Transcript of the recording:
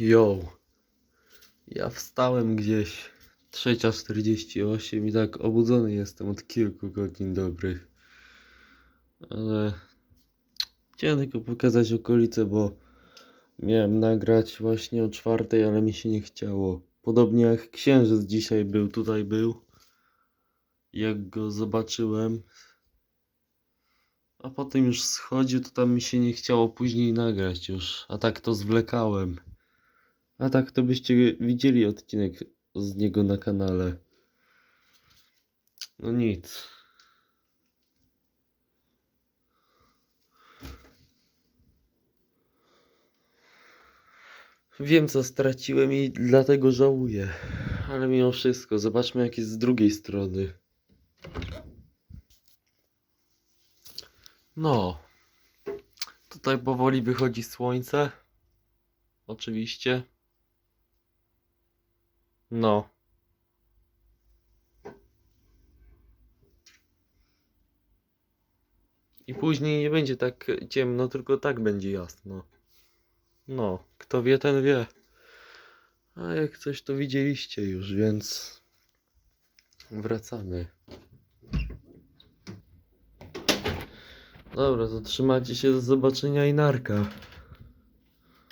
Yo. Ja wstałem gdzieś 3.48 i tak obudzony jestem od kilku godzin dobrych. Ale chciałem tylko pokazać okolice, bo miałem nagrać właśnie o czwartej, ale mi się nie chciało. Podobnie jak księżyc dzisiaj był, tutaj był. Jak go zobaczyłem, a potem już schodził, to tam mi się nie chciało później nagrać już. A tak to zwlekałem. A tak to byście widzieli odcinek z niego na kanale. No nic. Wiem co straciłem i dlatego żałuję. Ale mimo wszystko, zobaczmy jak jest z drugiej strony. No. Tutaj powoli wychodzi słońce. Oczywiście. No. I później nie będzie tak ciemno, tylko tak będzie jasno. No, kto wie, ten wie. A jak coś to widzieliście już, więc wracamy. Dobra, to trzymajcie się, do zobaczenia i narka.